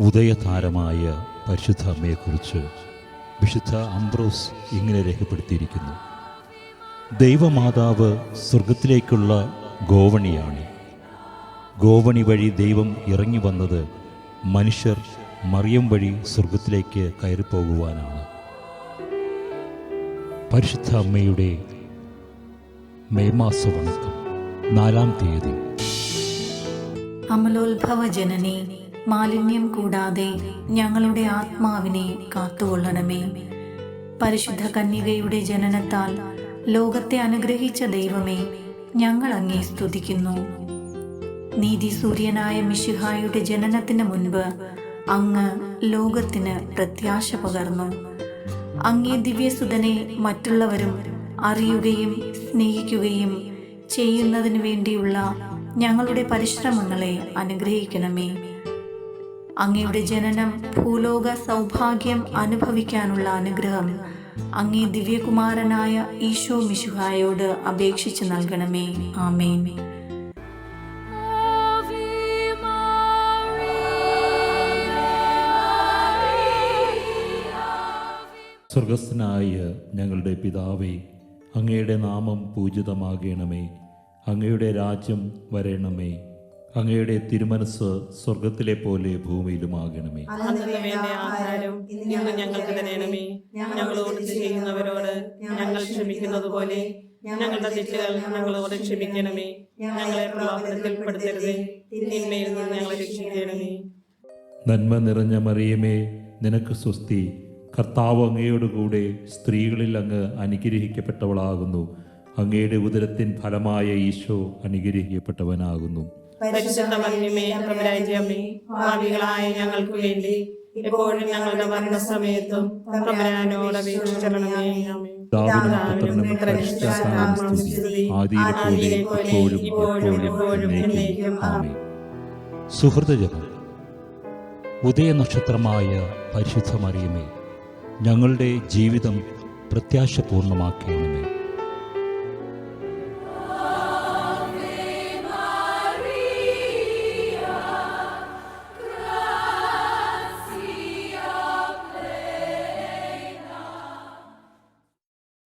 ഉദയതാരമായ പരിശുദ്ധ അമ്മയെക്കുറിച്ച് വിശുദ്ധ അംബ്രോസ് ഇങ്ങനെ രേഖപ്പെടുത്തിയിരിക്കുന്നു. ദൈവമാതാവ് സ്വർഗത്തിലേക്കുള്ള ഗോവണിയാണ്. ഗോവണി വഴി ദൈവം ഇറങ്ങി വന്നത് മനുഷ്യർ മറിയം വഴി സ്വർഗത്തിലേക്ക് കയറിപ്പോകുവാനാണ്. പരിശുദ്ധ അമ്മയുടെ മേമാസ വണക്കം നാലാം തീയതി. അമലോത്ഭവ ജനനെ മാലിന്യം കൂടാതെ ഞങ്ങളുടെ ആത്മാവിനെ കാത്തുകൊള്ളണമേ. പരിശുദ്ധ കന്യകയുടെ ജനനത്താൽ ലോകത്തെ അനുഗ്രഹിച്ച ദൈവമേ ഞങ്ങൾ അങ്ങേ സ്തുതിക്കുന്നു. നീതി സൂര്യനായ മിശിഹായുടെ ജനനത്തിന് മുൻപ് അങ്ങ് ലോകത്തിന് പ്രത്യാശ പകർന്നു. അങ്ങേ ദിവ്യസുതനെ മറ്റുള്ളവരും അറിയുകയും സ്നേഹിക്കുകയും ചെയ്യുന്നതിനു വേണ്ടിയുള്ള ഞങ്ങളുടെ പരിശ്രമങ്ങളെ അനുഗ്രഹിക്കണമേ. അങ്ങയുടെ ജനനം ഭൂലോക സൗഭാഗ്യം അനുഭവിക്കാനുള്ള അനുഗ്രഹം. അങ്ങേ ദിവ്യകുമാരനായ ഈശോ മിശുഹായോട് അപേക്ഷിച്ച് നൽകണമേ. ആമേൻ. സ്വർഗസ്ഥനായ ഞങ്ങളുടെ പിതാവേ അങ്ങയുടെ നാമം പൂജിതമാകണമേ. അങ്ങയുടെ രാജ്യം വരണമേ. അങ്ങയുടെ തിരുമനസ് സ്വർഗത്തിലെ പോലെ ഭൂമിയിലുമാകണമേ. ഇന്ന് ഞങ്ങൾക്ക് തരണമേ. ഞങ്ങളോട് ചെയ്യുന്നവരോട് ഞങ്ങൾ ക്ഷമിക്കുന്നത് പോലെ ഞങ്ങളുടെ തെറ്റുകൾ ഞങ്ങളോട് ക്ഷമിക്കണമേ. ഞങ്ങളെ പ്രലോഭനത്തിൽപ്പെടുത്തരുതേ. തിന്മയിൽ നിന്ന് ഞങ്ങളെ രക്ഷിക്കണമേ. നന്മ നിറഞ്ഞ മറിയമേ നിനക്ക് സ്വസ്തി. കർത്താവ് അങ്ങയോടുകൂടെ സ്ത്രീകളിൽ അങ്ങ് അനുഗ്രഹിക്കപ്പെട്ടവളാകുന്നു. അങ്ങയുടെ ഉദരത്തിൻ ഫലമായ ഈശോ അനുഗ്രഹിക്കപ്പെട്ടവനാകുന്നു. പരിശുദ്ധ മറിയമേ പ്രഭരാജ്യമേ ഭാവികളായ ഞങ്ങൾക്ക് വേണ്ടി എപ്പോഴും ഞങ്ങളുടെ മരണസമയത്തും സമയത്തും ആമേൻ. സുഹൃതജപം ഉദയനക്ഷത്രമായ പരിശുദ്ധ മറിയമേ ഞങ്ങളുടെ ജീവിതം പ്രത്യാശപൂർണമാക്കേണം